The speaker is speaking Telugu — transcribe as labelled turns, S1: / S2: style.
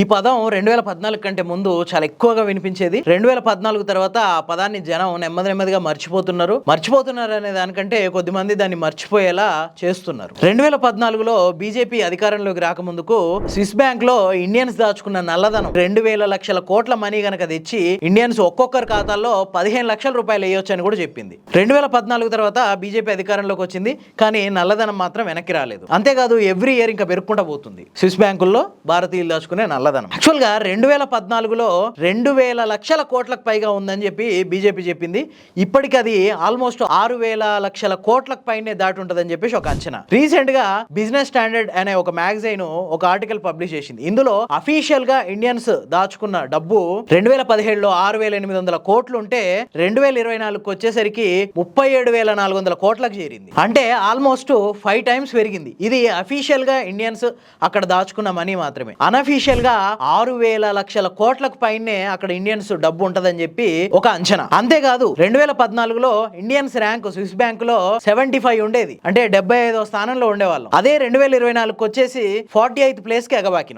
S1: ఈ పదం రెండు వేల పద్నాలుగు కంటే ముందు చాలా ఎక్కువగా వినిపించేది. రెండు వేల పద్నాలుగు తర్వాత ఆ పదాన్ని జనం నెమ్మది నెమ్మదిగా మర్చిపోతున్నారు. మర్చిపోతున్నారు అనే దానికంటే కొద్ది మంది దాన్ని మర్చిపోయేలా చేస్తున్నారు. రెండు వేల పద్నాలుగులో బీజేపీ అధికారంలోకి రాకముందుకు స్విస్ బ్యాంక్లో ఇండియన్స్ దాచుకున్న నల్లధనం రెండు వేల లక్షల కోట్ల మనీ గనక తెచ్చి ఇండియన్స్ ఒక్కొక్కరి ఖాతాల్లో పదిహేను లక్షల రూపాయలు వేయొచ్చు అని కూడా చెప్పింది. రెండు వేల పద్నాలుగు తర్వాత బీజేపీ అధికారంలోకి వచ్చింది కానీ నల్లధనం మాత్రం వెనక్కి రాలేదు. అంతేకాదు ఎవ్రీ ఇయర్ ఇంకా పెరుక్కుంటా పోతుంది. స్విస్ బ్యాంకుల్లో భారతీయులు దాచుకునే నల్ల యాక్చువల్గా రెండు వేల పద్నాలుగులో రెండు వేల లక్షల కోట్లకు పైగా ఉందని చెప్పి బీజేపీ చెప్పింది. ఇప్పటికి అది ఆల్మోస్ట్ ఆరు వేల లక్షల కోట్లకు పైనే దాటి ఉంటుందని చెప్పేసి ఒక అంచనా. రీసెంట్గా బిజినెస్ స్టాండర్డ్ అనే ఒక మ్యాగజైన్ ఒక ఆర్టికల్ పబ్లిష్ చేసింది. ఇందులో అఫీషియల్గా ఇండియన్స్ దాచుకున్న డబ్బు రెండు వేల పదిహేడులో ఆరు వేల ఎనిమిది వందల కోట్లు ఉంటే రెండు వేల ఇరవై నాలుగుకి వచ్చేసరికి ముప్పై ఏడు వేల నాలుగు వందల కోట్లకు చేరింది. అంటే ఆల్మోస్ట్ ఫైవ్ టైమ్స్ పెరిగింది. ఇది అఫీషియల్గా ఇండియన్స్ అక్కడ దాచుకున్న మనీ మాత్రమే. అనఫీషియల్గా ఆరు వేల లక్షల కోట్లకు పైనే అక్కడ ఇండియన్స్ డబ్బు ఉంటదని చెప్పి ఒక అంచనా. అంతేకాదు రెండు వేల పద్నాలుగులో ఇండియన్స్ ర్యాంక్ స్విస్ బ్యాంక్లో సెవెంటీ ఫైవ్ ఉండేది. అంటే డెబ్బై ఐదో స్థానంలో ఉండేవాళ్ళం. అదే రెండు వేల ఇరవై నాలుగుకి వచ్చేసి ఫార్టీ ఎయిత్ ప్లేస్కి ఎగబాకిన.